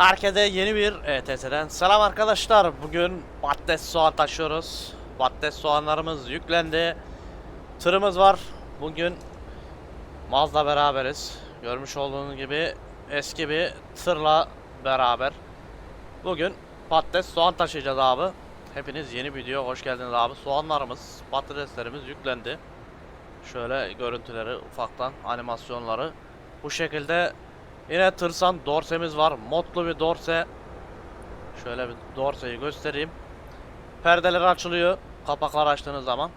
Herkese yeni bir ETS'den selam arkadaşlar. Bugün patates soğan taşıyoruz. Patates soğanlarımız yüklendi. Tırımız var. Bugün Mazda beraberiz. Görmüş olduğunuz gibi eski bir tırla beraber. Bugün patates soğan taşıyacağız abi. Hepiniz yeni video hoş geldiniz abi. Soğanlarımız, patateslerimiz yüklendi. Şöyle görüntüleri ufaktan animasyonları bu şekilde Yine tırsan dorsemiz var. Modlu bir dorse. Şöyle bir dorseyi göstereyim. Perdeler açılıyor. Kapaklar açtığınız zaman.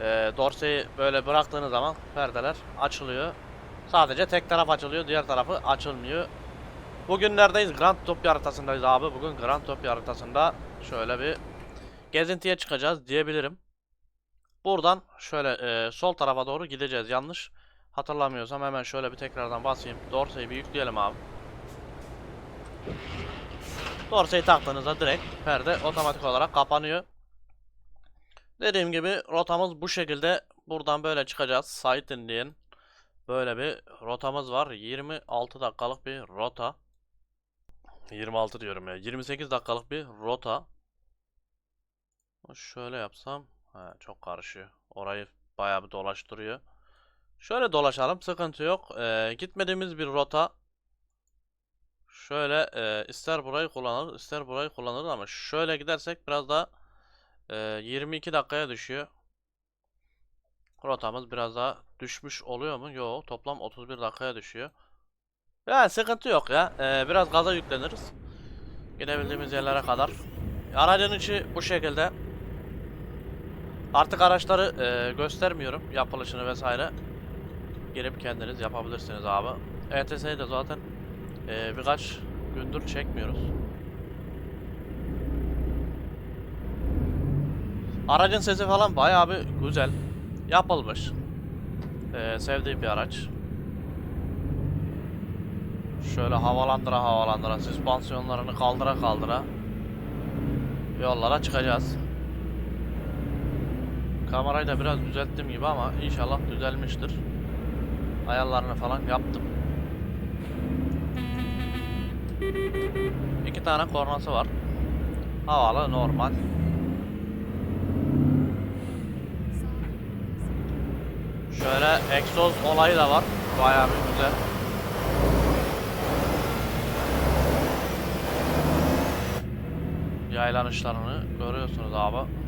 Ee, dorseyi böyle bıraktığınız zaman perdeler açılıyor. Sadece tek taraf açılıyor. Diğer tarafı açılmıyor. Bugün neredeyiz? Grand Top haritasındayız abi. Bugün Grand Top haritasında şöyle bir gezintiye çıkacağız diyebilirim. Buradan şöyle e, sol tarafa doğru gideceğiz. Yanlış hatırlamıyorsam hemen şöyle bir tekrardan basayım. Dorseyi bir yükleyelim abi. Dorseyi taktığınızda direkt perde otomatik olarak kapanıyor. Dediğim gibi rotamız bu şekilde. Buradan böyle çıkacağız. Site diyen böyle bir rotamız var. 26 dakikalık bir rota. 26 diyorum ya. 28 dakikalık bir rota. Şöyle yapsam. He, çok karışıyor. Orayı bayağı bir dolaştırıyor. Şöyle dolaşalım. Sıkıntı yok. Ee, gitmediğimiz bir rota. Şöyle e, ister burayı kullanır ister burayı kullanır ama şöyle gidersek biraz daha e, 22 dakikaya düşüyor. Rotamız biraz daha düşmüş oluyor mu? Yok. Toplam 31 dakikaya düşüyor. Yani sıkıntı yok ya. Ee, biraz gaza yükleniriz. Gidebildiğimiz yerlere kadar. Aracın içi bu şekilde. Artık araçları e, göstermiyorum. Yapılışını vesaire girip kendiniz yapabilirsiniz abi. ETS'yi de zaten e, birkaç gündür çekmiyoruz. Aracın sesi falan bayağı bir güzel yapılmış. E, sevdiğim bir araç. Şöyle havalandıra havalandıra süspansiyonlarını kaldıra kaldıra yollara çıkacağız. Kamerayı da biraz düzelttim gibi ama inşallah düzelmiştir ayarlarını falan yaptım. İki tane kornası var. Havalı normal. Şöyle egzoz olayı da var. Bayağı bir güzel. Yaylanışlarını görüyorsunuz abi.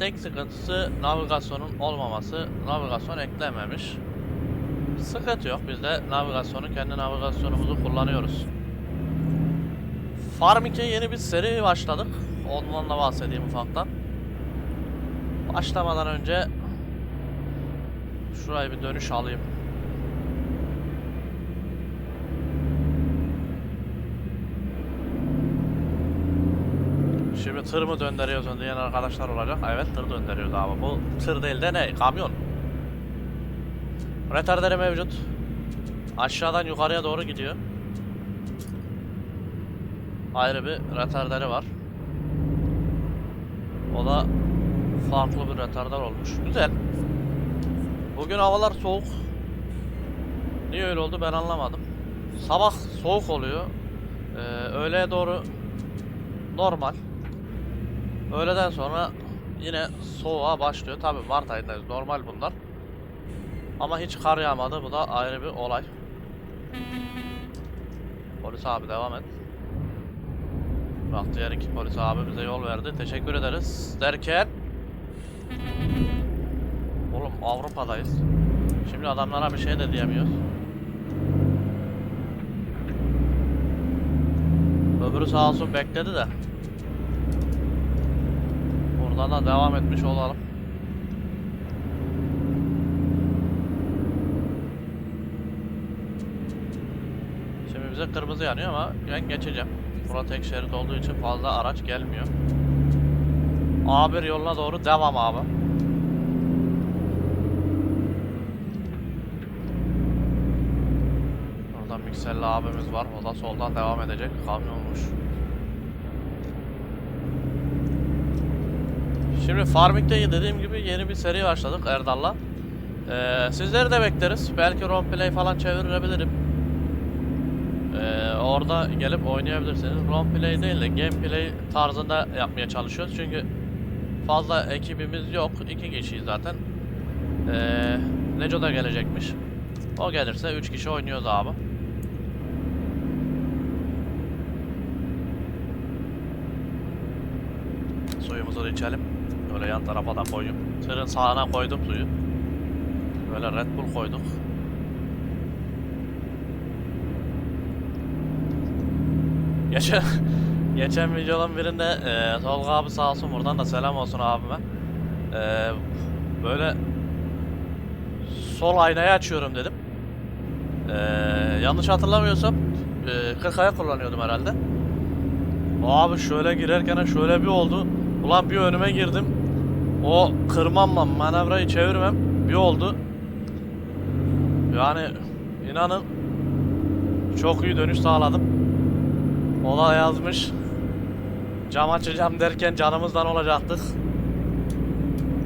Tek sıkıntısı navigasyonun olmaması. Navigasyon eklememiş. Sıkıntı yok. Biz de navigasyonu kendi navigasyonumuzu kullanıyoruz. Farming'e yeni bir seri başladık. Ondan da bahsedeyim ufaktan. Başlamadan önce şurayı bir dönüş alayım. Şimdi tır mı döndürüyorsun diyen arkadaşlar olacak. Evet tır döndürüyoruz abi. Bu tır değil de ne? Kamyon. Retarderi mevcut. Aşağıdan yukarıya doğru gidiyor. Ayrı bir retarderi var. O da farklı bir retarder olmuş. Güzel. Bugün havalar soğuk. Niye öyle oldu ben anlamadım. Sabah soğuk oluyor. Ee, öğleye doğru normal. Öğleden sonra yine soğuğa başlıyor. Tabi Mart ayındayız. Normal bunlar. Ama hiç kar yağmadı. Bu da ayrı bir olay. Polis abi devam et. Bak diğer iki polis abi bize yol verdi. Teşekkür ederiz. Derken Oğlum Avrupa'dayız. Şimdi adamlara bir şey de diyemiyoruz. Öbürü sağ olsun bekledi de. Buradan da devam etmiş olalım. Şimdi bize kırmızı yanıyor ama ben geçeceğim. Burada tek şerit olduğu için fazla araç gelmiyor. A1 yoluna doğru devam abi. Oradan mikserli abimiz var. O da soldan devam edecek. Kamyonmuş. Şimdi Farming'de dediğim gibi yeni bir seri başladık Erdal'la. Ee, sizleri de bekleriz. Belki roleplay falan çevirebilirim. orada gelip oynayabilirsiniz. Roleplay değil de gameplay tarzında yapmaya çalışıyoruz. Çünkü fazla ekibimiz yok. iki kişiyiz zaten. Ee, Neco da gelecekmiş. O gelirse 3 kişi oynuyoruz abi. Suyumuzu da içelim. Böyle yan tarafa da koyayım. Tırın sağına koydum suyu. Böyle Red Bull koyduk. Geçen geçen videonun birinde e, Tolga abi sağ olsun buradan da selam olsun abime. E, böyle sol aynayı açıyorum dedim. E, yanlış hatırlamıyorsam e, 40 aya kullanıyordum herhalde. Abi şöyle girerken şöyle bir oldu. Ulan bir önüme girdim. O kırmamla manevrayı çevirmem bir oldu. Yani inanın çok iyi dönüş sağladım. O da yazmış. Cam açacağım derken canımızdan olacaktık.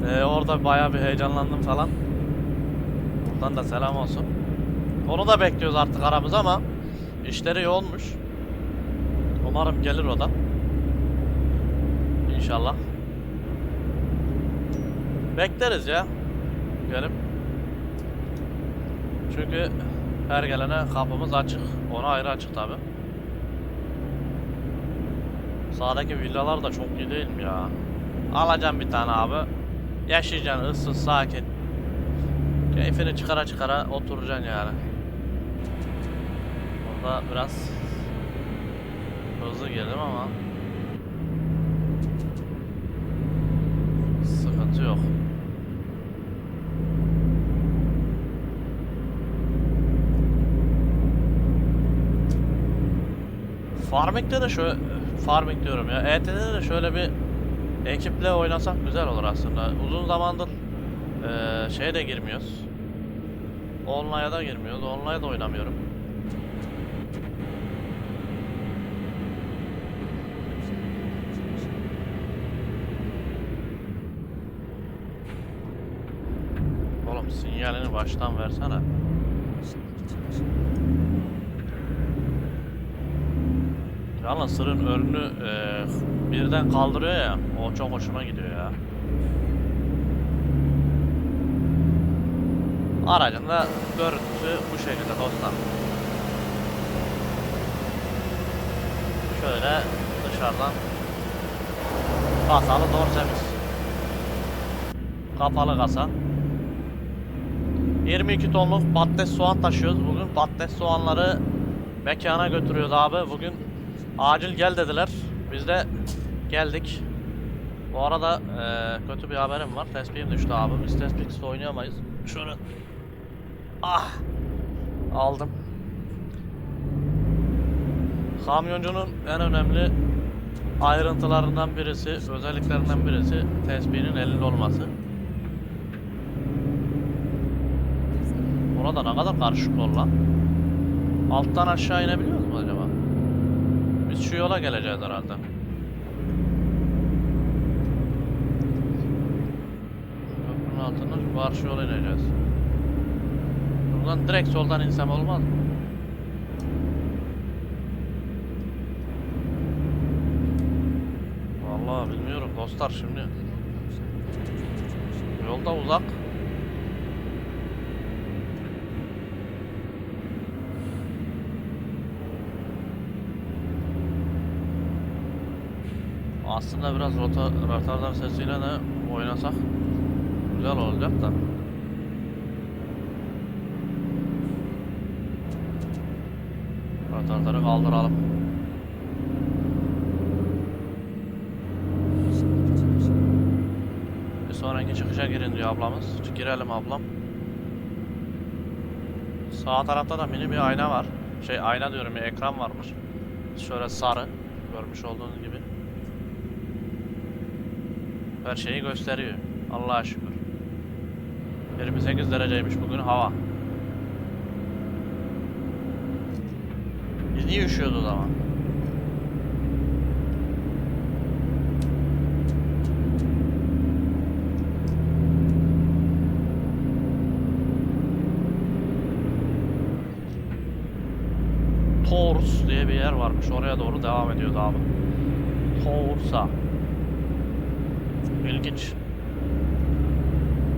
Ee, orada bayağı bir heyecanlandım falan. Buradan da selam olsun. Onu da bekliyoruz artık aramız ama işleri yoğunmuş. Umarım gelir o da. İnşallah. Bekleriz ya. Gelip. Çünkü her gelene kapımız açık. Ona ayrı açık tabi. Sağdaki villalar da çok iyi değil mi ya? Alacağım bir tane abi. Yaşayacaksın ıssız sakin. Keyfini çıkara çıkara oturacaksın yani. Orada biraz hızlı girdim ama sıkıntı yok. Farming'de de şöyle Farming diyorum ya. ET'de de şöyle bir ekiple oynasak güzel olur aslında. Uzun zamandır eee şeye de girmiyoruz. Online'a da girmiyoruz. Online'a da oynamıyorum. Oğlum sinyalini baştan versene. Yalnız sırın önünü eee, birden kaldırıyor ya. O çok hoşuma gidiyor ya. Aracın da görüntüsü bu şekilde dostlar. Şöyle dışarıdan kasalı dorsemiz. Kapalı kasa. 22 tonluk patates soğan taşıyoruz. Bugün patates soğanları mekana götürüyoruz abi. Bugün acil gel dediler. Biz de geldik. Bu arada eee, kötü bir haberim var. Tespihim düştü abi. Biz tespihsiz oynayamayız. Şöyle Ah! Aldım. Kamyoncunun en önemli ayrıntılarından birisi, özelliklerinden birisi tespihinin elinde olması. Burada ne kadar karışık yol lan. Alttan aşağı acaba? Biz şu yola geleceğiz herhalde. Köprünün altından şu karşı yola ineceğiz. Buradan direkt soldan insem olmaz mı? Vallahi bilmiyorum dostlar şimdi. Yolda uzak. Aslında biraz rota, radarlar sesiyle de oynasak güzel olacak da. Radarları kaldıralım. Bir sonraki çıkışa girin diyor ablamız. Girelim ablam. Sağ tarafta da mini bir ayna var. Şey ayna diyorum ya ekran varmış. Şöyle sarı. Görmüş olduğunuz gibi. Her şeyi gösteriyor. Allah'a şükür. 28 dereceymiş bugün hava. Biz niye üşüyordu o zaman? Tours diye bir yer varmış. Oraya doğru devam ediyoruz abi. Tours'a. İlginç.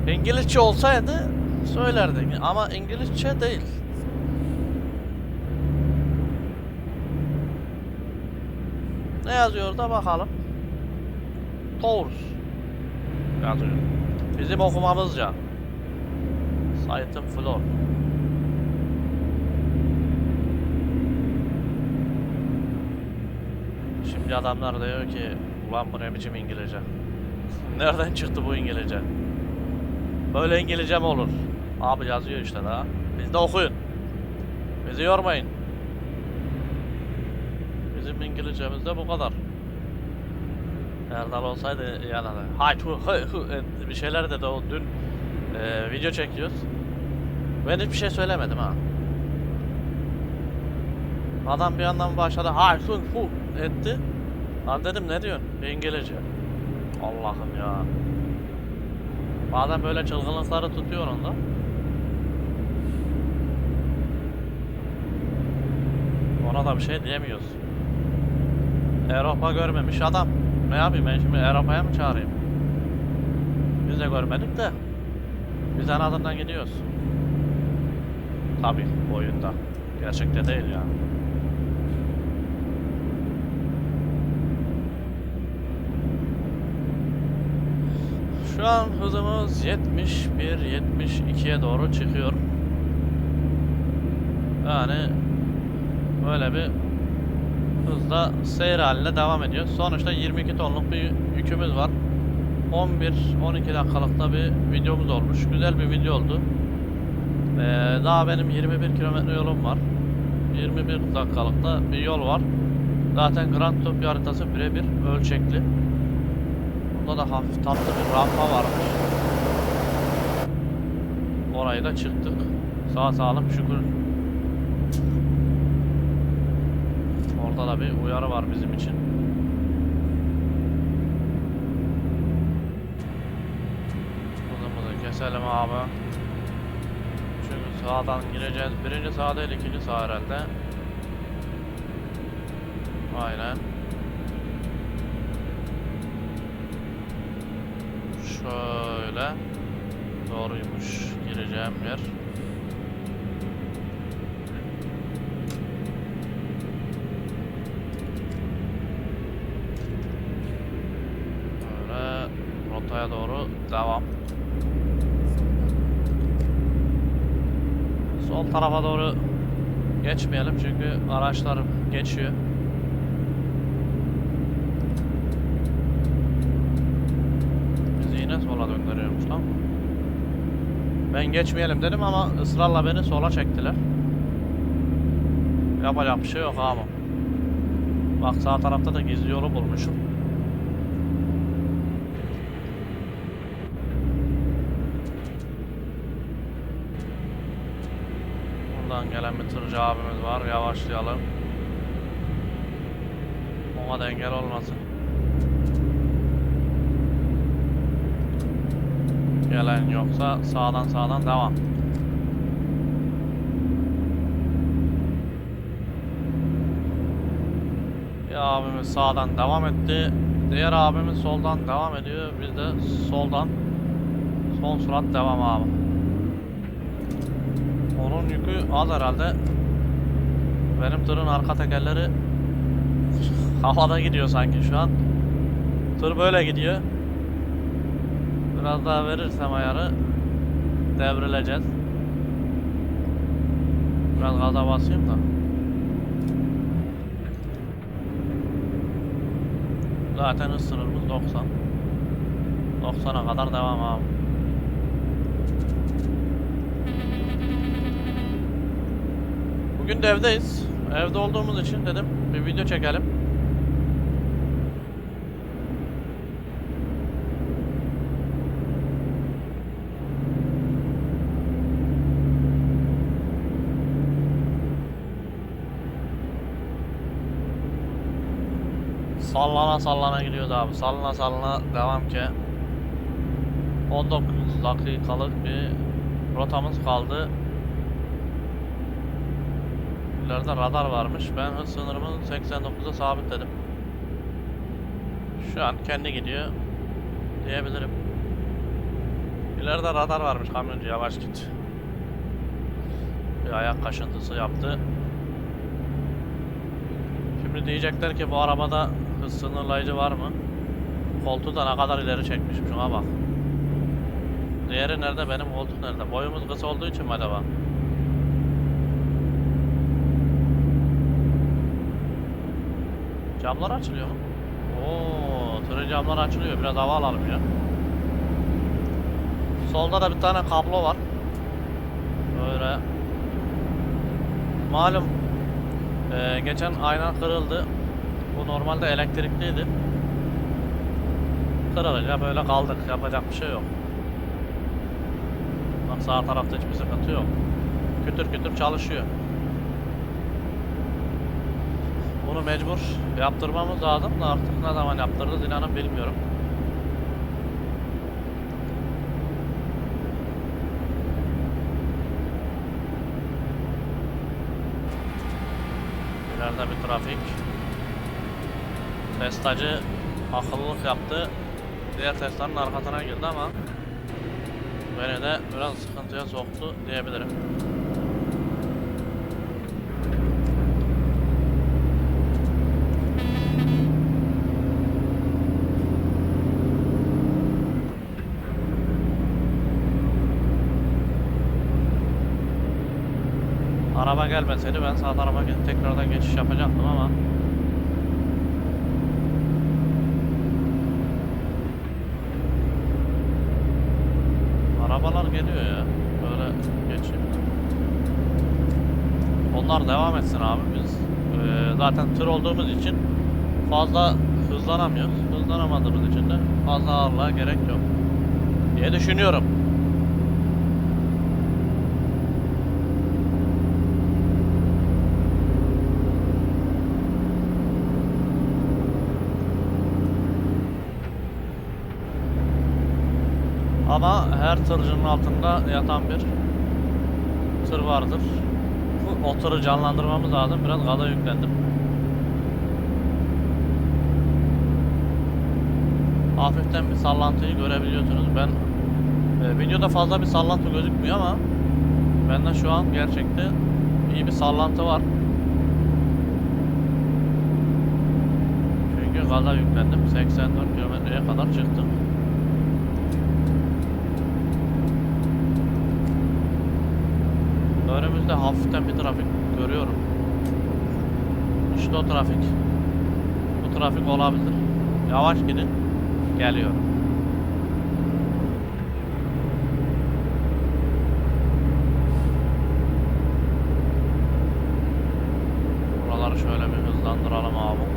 İngilizce olsaydı söylerdik ama İngilizce değil. Ne yazıyor da bakalım. Tours yazıyor. Bizim okumamızca. Site'ın floor. Şimdi adamlar diyor ki ulan bu ne biçim İngilizce? Nereden çıktı bu İngilizce? Böyle İngilizce mi olur? Abi yazıyor işte daha. Biz de okuyun. Bizi yormayın. Bizim İngilizcemiz de bu kadar. Erdal olsaydı yana da. Hay tu hı hı bir şeyler dedi o dün e, video çekiyoruz. Ben hiçbir şey söylemedim ha. Adam bir yandan başladı hay tu hu etti. Lan dedim ne diyorsun? İngilizce. Allah'ım ya. Bazen böyle çılgınlıkları tutuyor onda. Ona da bir şey diyemiyoruz. Avrupa görmemiş adam. Ne yapayım ben şimdi Avrupa'ya mı çağırayım? Biz de görmedik de. Biz en azından gidiyoruz. Tabi oyunda. Gerçekte değil yani. Şu an hızımız 71-72'ye doğru çıkıyor. Yani böyle bir hızla seyir haline devam ediyor. Sonuçta 22 tonluk bir yükümüz var. 11-12 dakikalıkta bir videomuz olmuş. Güzel bir video oldu. Ee, daha benim 21 kilometre yolum var. 21 dakikalıkta bir yol var. Zaten Grand Topya haritası birebir ölçekli. Bunda da hafif tatlı bir rampa varmış. Orayı da çıktık. Sağ salim şükür. Orada da bir uyarı var bizim için. Hızımızı keselim abi. Çünkü sağdan gireceğiz. Birinci sağ değil, ikinci sağ herhalde. Aynen. Şöyle. Doğruymuş gireceğim yer. Böyle rotaya doğru devam. Sol tarafa doğru geçmeyelim çünkü araçlar geçiyor. Bizi yine döndürüyormuş lan. Ben geçmeyelim dedim ama ısrarla beni sola çektiler. Yapacak bir şey yok abi. Bak sağ tarafta da gizli yolu bulmuşum. Buradan gelen bir tırcı abimiz var. Yavaşlayalım. Ona da engel olmasın. Gelen yoksa sağdan sağdan devam. Bir abimiz sağdan devam etti. Diğer abimiz soldan devam ediyor. Biz de soldan son surat devam abi. Onun yükü az herhalde. Benim tırın arka tekerleri havada gidiyor sanki şu an. Tır böyle gidiyor. Biraz daha verirsem ayarı devrileceğiz. Biraz gaza basayım da. Zaten hız sınırımız 90. 90'a kadar devam abi. Bugün de evdeyiz. Evde olduğumuz için dedim bir video çekelim. Sallana sallana gidiyoruz abi. Sallana sallana devam ki. 19 dakikalık bir rotamız kaldı. İleride radar varmış. Ben hız sınırımı 89'a sabitledim. Şu an kendi gidiyor diyebilirim. İleride radar varmış kamyoncu yavaş git. Bir ayak kaşıntısı yaptı. Şimdi diyecekler ki bu arabada hız sınırlayıcı var mı? Koltuğu da ne kadar ileri çekmiş şuna bak. Diğeri nerede benim koltuk nerede? Boyumuz kısa olduğu için mi acaba? Camlar açılıyor mu? Oo, tırın camları açılıyor. Biraz hava alalım ya. Solda da bir tane kablo var. Böyle. Malum eee, geçen ayna kırıldı. Bu normalde elektrikliydi. Kırılınca böyle kaldık. Yapacak bir şey yok. Bak sağ tarafta hiçbir sıkıntı yok. Kütür kütür çalışıyor. Bunu mecbur yaptırmamız lazım da artık ne zaman yaptırırız inanın bilmiyorum. İleride bir trafik. Testacı akıllılık yaptı. Diğer testlerin arkasına girdi ama beni de biraz sıkıntıya soktu diyebilirim. Araba gelmeseydi ben sağ tarafa tekrardan geçiş yapacaktım ama geliyor ya. Böyle geçeyim. Onlar devam etsin abi. Biz eee, zaten tır olduğumuz için fazla hızlanamıyoruz. Hızlanamadığımız için de fazla ağırlığa gerek yok diye düşünüyorum. Ama her tırcının altında yatan bir tır vardır. Bu- O tırı canlandırmamız lazım. Biraz gaza yüklendim. Hafiften bir sallantıyı görebiliyorsunuz. Ben e, videoda fazla bir sallantı gözükmüyor ama bende şu an gerçekten iyi bir sallantı var. Çünkü gaza yüklendim. 84 kilometreye kadar çıktım. Önümüzde hafiften bir trafik görüyorum. İşte o trafik. Bu trafik olabilir. Yavaş gidin. Geliyor. Buraları şöyle bir hızlandıralım abi.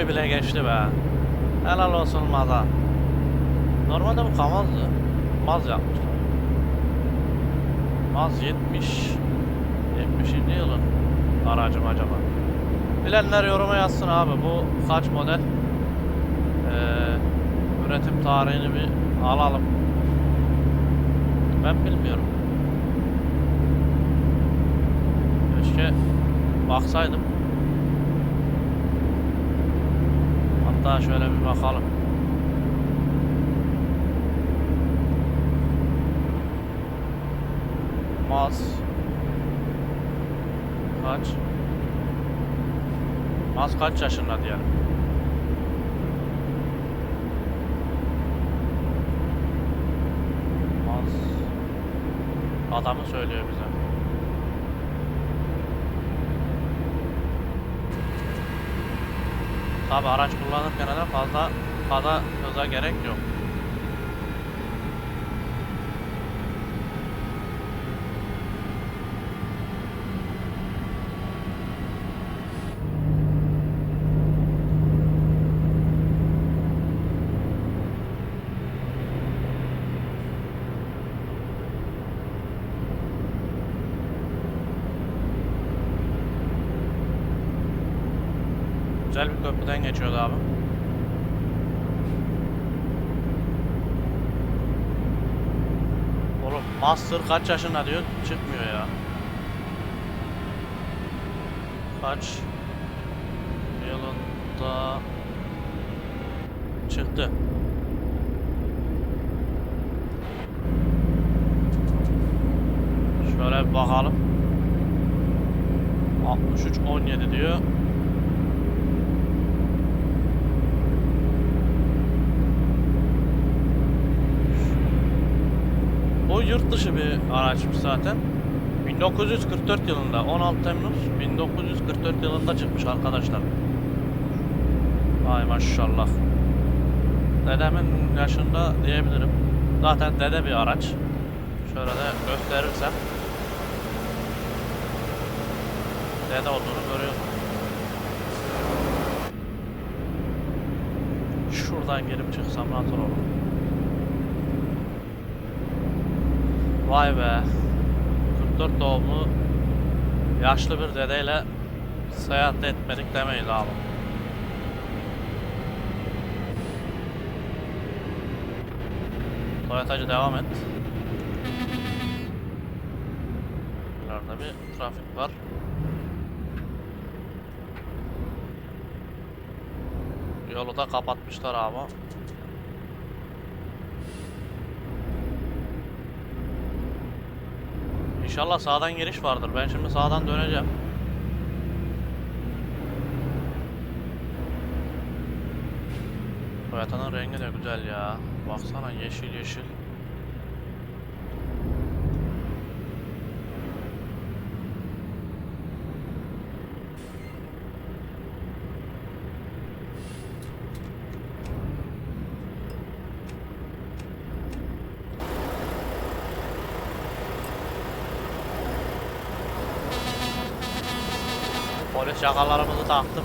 Renault'u bile geçti be. Helal olsun Maz'a. Normalde bu Kamaz'dı. Maz yapmışlar. Maz 70 70. yılın aracım acaba. Bilenler yoruma yazsın abi bu kaç model? Ee, üretim tarihini bir alalım. Ben bilmiyorum. Keşke baksaydım. Hatta şöyle bir bakalım. Maz kaç? Maz kaç yaşında diyelim? Maz adamı söylüyor bize. Tabi araç kullanırken de fazla fazla hıza gerek yok. Güzel bir köprüden geçiyordu abi. Master kaç yaşında diyor çıkmıyor ya. Kaç yılında çıktı. Şöyle bir bakalım. 63 17 diyor. Bu yurt dışı bir araçmış zaten. 1944 yılında 16 Temmuz 1944 yılında çıkmış arkadaşlar. Ay maşallah. Dedemin yaşında diyebilirim. Zaten dede bir araç. Şöyle de gösterirsem. Dede olduğunu görüyorsunuz. Şuradan girip çıksam rahat olur. Vay be. 44 doğumlu yaşlı bir dedeyle seyahat etmedik demeyiz abi. Toyotacı devam et. İleride bir trafik var. Yolu da kapatmışlar abi. İnşallah sağdan giriş vardır. Ben şimdi sağdan döneceğim. Toyota'nın rengi de güzel ya. Baksana yeşil yeşil. Polis yakalarımızı taktım.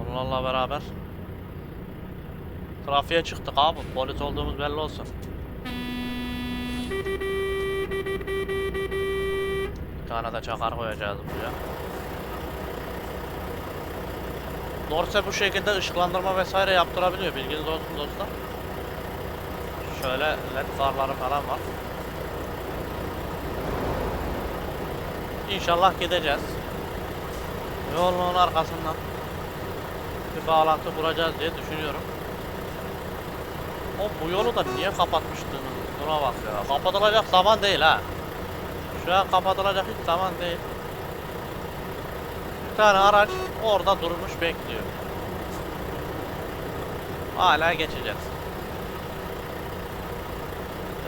Onlarla beraber trafiğe çıktık abi. Polis olduğumuz belli olsun. Bir tane de çakar koyacağız buraya. Dorse bu şekilde ışıklandırma vesaire yaptırabiliyor. Bilginiz olsun dostlar. Şöyle led farları falan var. İnşallah gideceğiz. Yolun arkasından bir bağlantı kuracağız diye düşünüyorum. O bu yolu da niye kapatmıştığını buna bak ya. Kapatılacak zaman değil ha. Şu an kapatılacak hiç zaman değil. Bir tane araç orada durmuş bekliyor. Hala geçeceğiz.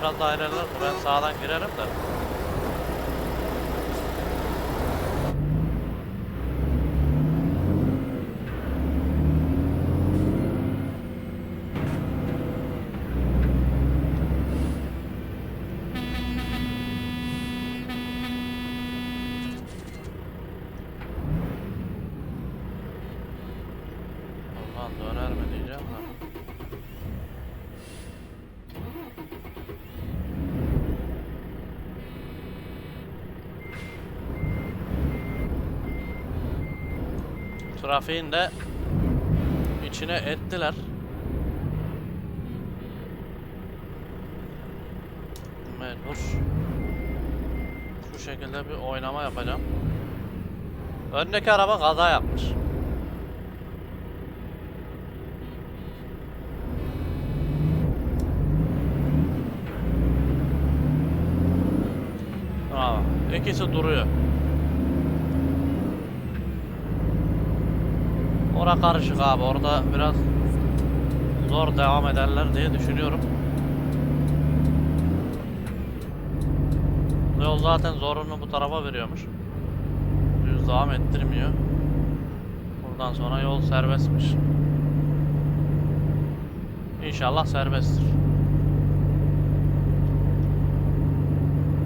Biraz daha ilerler ben sağdan girerim de. Ulan döner mi diyeceğim de. Trafiğin de içine ettiler. Mecbur. Şu şekilde bir oynama yapacağım. Öndeki araba kaza yapmış. Bravo. İkisi duruyor. Ora karışık abi. Orada biraz zor devam ederler diye düşünüyorum. Yol zaten zorunlu bu tarafa veriyormuş. Düz devam ettirmiyor. Buradan sonra yol serbestmiş. İnşallah serbesttir.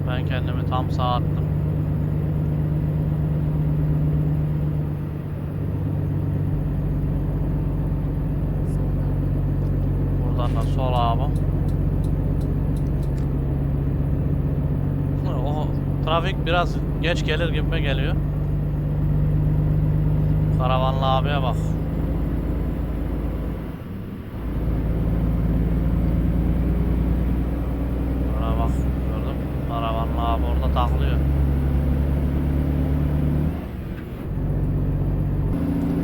Ben kendimi tam sağa attım. Buradan da sol abi. O trafik biraz geç gelir gibime geliyor. Karavanlı abiye bak. Bana bak gördüm. Karavanlı abi orada taklıyor.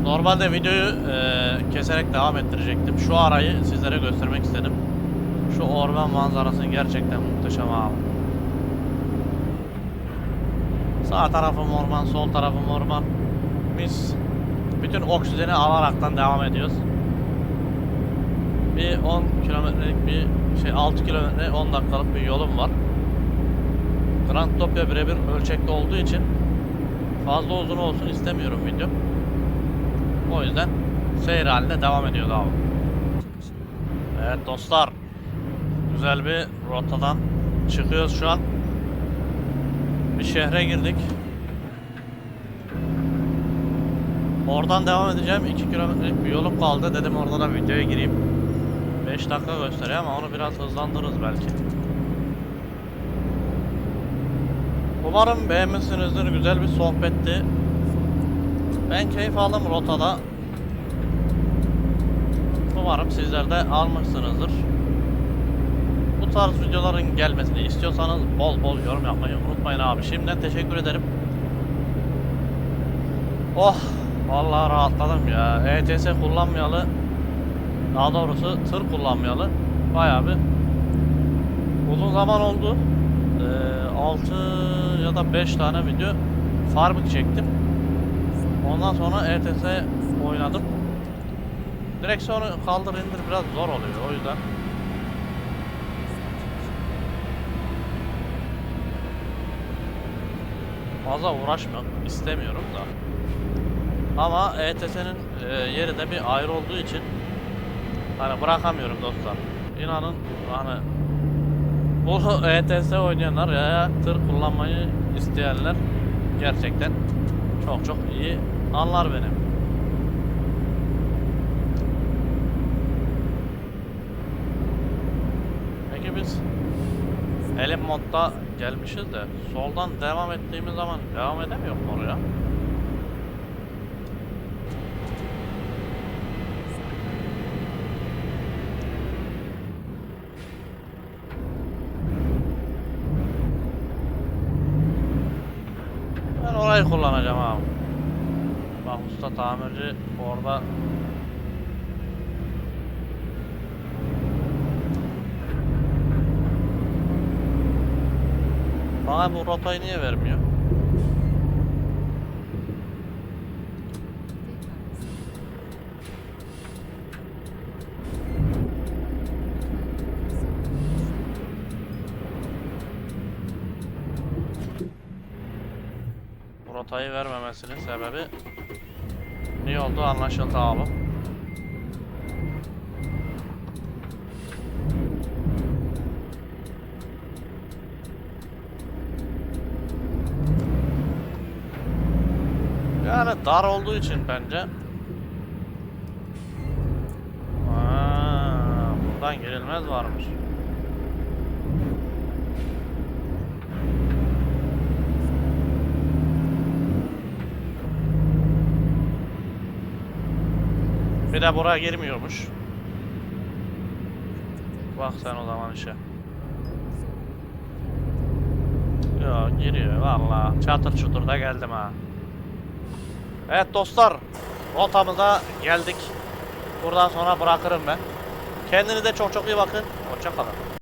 Normalde videoyu eee, keserek devam ettirecektim. Şu arayı sizlere göstermek istedim. Şu orman manzarası gerçekten muhteşem abi. Sağ tarafım orman, sol tarafım orman. Biz bütün oksijeni alaraktan devam ediyoruz. Bir 10 kilometrelik bir şey 6 kilometre 10 dakikalık bir yolum var. Grand Topya birebir ölçekte olduğu için fazla uzun olsun istemiyorum video. O yüzden seyir halinde devam ediyor abi. Evet dostlar. Güzel bir rotadan çıkıyoruz şu an. Bir şehre girdik. Oradan devam edeceğim. 2 kilometrelik bir yolum kaldı. Dedim orada da videoya gireyim. 5 dakika gösteriyor ama onu biraz hızlandırırız belki. Umarım beğenmişsinizdir. Güzel bir sohbetti. Ben keyif aldım rotada. Umarım sizler de almışsınızdır. Bu tarz videoların gelmesini istiyorsanız bol bol yorum yapmayı unutmayın abi. Şimdiden teşekkür ederim. Oh vallahi rahatladım ya. ETS kullanmayalı daha doğrusu tır kullanmayalı bayağı bir uzun zaman oldu. Ee, 6 ya da 5 tane video farming çektim. Ondan sonra ETS oynadım. Direksiyonu kaldır indir biraz zor oluyor o yüzden. Fazla uğraşmak istemiyorum da. Ama ETS'nin e, yeri de bir ayrı olduğu için hani bırakamıyorum dostlar. İnanın hani bu ETS oynayanlar ya tır kullanmayı isteyenler gerçekten çok çok iyi anlar benim. Peki biz elim modda gelmişiz de soldan devam ettiğimiz zaman devam edemiyor mu oraya? Ben orayı kullanacağım abi. Bak usta tamirci orada Bana bu rotayı niye vermiyor? Rotayı vermemesinin sebebi ne oldu anlaşıldı abi. Yani dar olduğu için bence. Aa, buradan girilmez varmış. Bir de buraya girmiyormuş. Bak sen o zaman işe. Yo giriyor valla. Çatır çutur da geldim ha. Evet dostlar, rotamıza geldik. Buradan sonra bırakırım ben. Kendinize çok çok iyi bakın. Hoşça kalın.